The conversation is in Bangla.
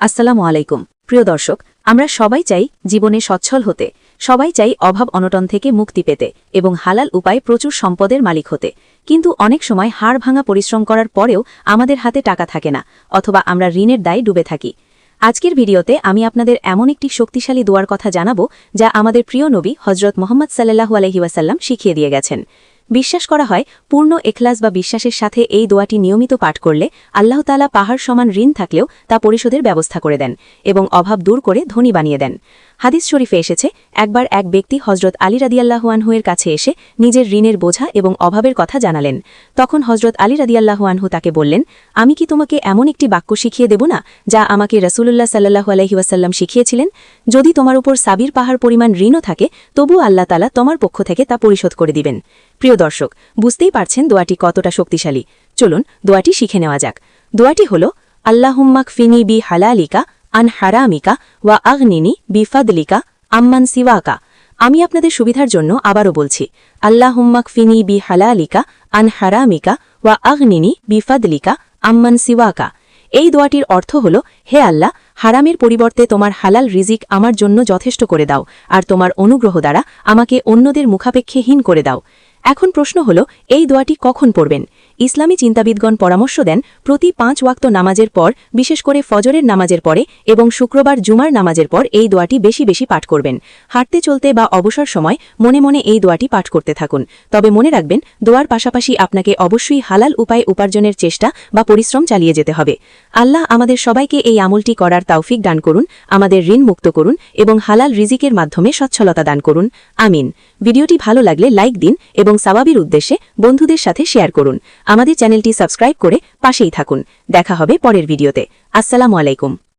আসসালামু আলাইকুম। প্রিয় দর্শক, আমরা সবাই চাই জীবনে সচ্ছল হতে, সবাই চাই অভাব অনটন থেকে মুক্তি পেতে এবং হালাল উপায়ে প্রচুর সম্পদের মালিক হতে। কিন্তু অনেক সময় হাড় ভাঙা পরিশ্রম করার পরেও আমাদের হাতে টাকা থাকে না, অথবা আমরা ঋণের দায়ে ডুবে থাকি। আজকের ভিডিওতে আমি আপনাদের এমন একটি শক্তিশালী দোয়ার কথা জানাব, যা আমাদের প্রিয় নবী হজরত মোহাম্মদ সাল্লাহু আলহিউসাল্লাম শিখিয়ে দিয়ে গেছেন। বিশ্বাস করা হয়, পূর্ণ এখলাস বা বিশ্বাসের সাথে এই দোয়াটি নিয়মিত পাঠ করলে আল্লাহ তালা পাহাড় সমান ঋণ থাকলেও তা পরিশোধের ব্যবস্থা করে দেন এবং অভাব দূর করে ধনী বানিয়ে দেন। হাদিস শরীফে এসেছে, একবার এক ব্যক্তি হজরত আলী রাদিয়াল্লাহুয়ানহুয়ের কাছে এসে নিজের ঋণের বোঝা এবং অভাবের কথা জানালেন। তখন হজরত আলী রাদিয়াল্লাহুয়ানহু তাকে বললেন, আমি কি তোমাকে এমন একটি বাক্য শিখিয়ে দেব না, যা আমাকে রসুল্লাহ সাল্লাহু আলহিউসাল্লাম শিখিয়েছিলেন? যদি তোমার উপর সাবির পাহাড় পরিমাণ ঋণও থাকে তবু আল্লাহ তালা তোমার পক্ষ থেকে তা পরিশোধ করে দিবেন। প্রিয় দর্শক, বুঝতেই পারছেন দোয়াটি কতটা শক্তিশালী। চলুন দোয়াটি শিখে নেওয়া যাক। দোয়াটি হল আল্লাহুম্মাক ফিনি বি হালালিকা, আন হারামিকা, ওয়া আগনিনি বিফাদলিকা আম্মান সিওয়াকা। আমি আপনাদের সুবিধার জন্য আবারও বলছি আল্লাহুম্মাক ফিনি বি হালালিকা, আন হারামিকা, ওয়া আগনিনি বিফাদলিকা আম্মান সিওয়াকা। এই দোয়াটির অর্থ হল, হে আল্লাহ, হারামের পরিবর্তে তোমার হালাল রিজিক আমার জন্য যথেষ্ট করে দাও, আর তোমার অনুগ্রহ দ্বারা আমাকে অন্যদের মুখাপেক্ষেহীন করে দাও। এখন প্রশ্ন হল, এই দোয়াটি কখন পড়বেন? ইসলামী চিন্তাবিদগণ পরামর্শ দেন, প্রতি পাঁচ ওয়াক্ত নামাজের পর, বিশেষ করে ফজরের নামাজের পরে এবং শুক্রবার জুমার নামাজের পর এই দোয়াটি বেশি বেশি পাঠ করবেন। হাঁটতে চলতে বা অবসর সময় মনে মনে এই দোয়াটি পাঠ করতে থাকুন। তবে মনে রাখবেন, দোয়ার পাশাপাশি আপনাকে অবশ্যই হালাল উপায় উপার্জনের চেষ্টা বা পরিশ্রম চালিয়ে যেতে হবে। আল্লাহ আমাদের সবাইকে এই আমলটি করার তাওফিক দান করুন, আমাদের ঋণ মুক্ত করুন এবং হালাল রিজিকের মাধ্যমে সচ্ছলতা দান করুন। আমিন। ভিডিওটি ভালো লাগলে লাইক দিন এবং সাবাবির উদ্দেশ্যে বন্ধুদের সাথে শেয়ার করুন। আমাদের চ্যানেলটি সাবস্ক্রাইব করে পাশেই থাকুন। দেখা হবে পরের ভিডিওতে। আসসালামু আলাইকুম।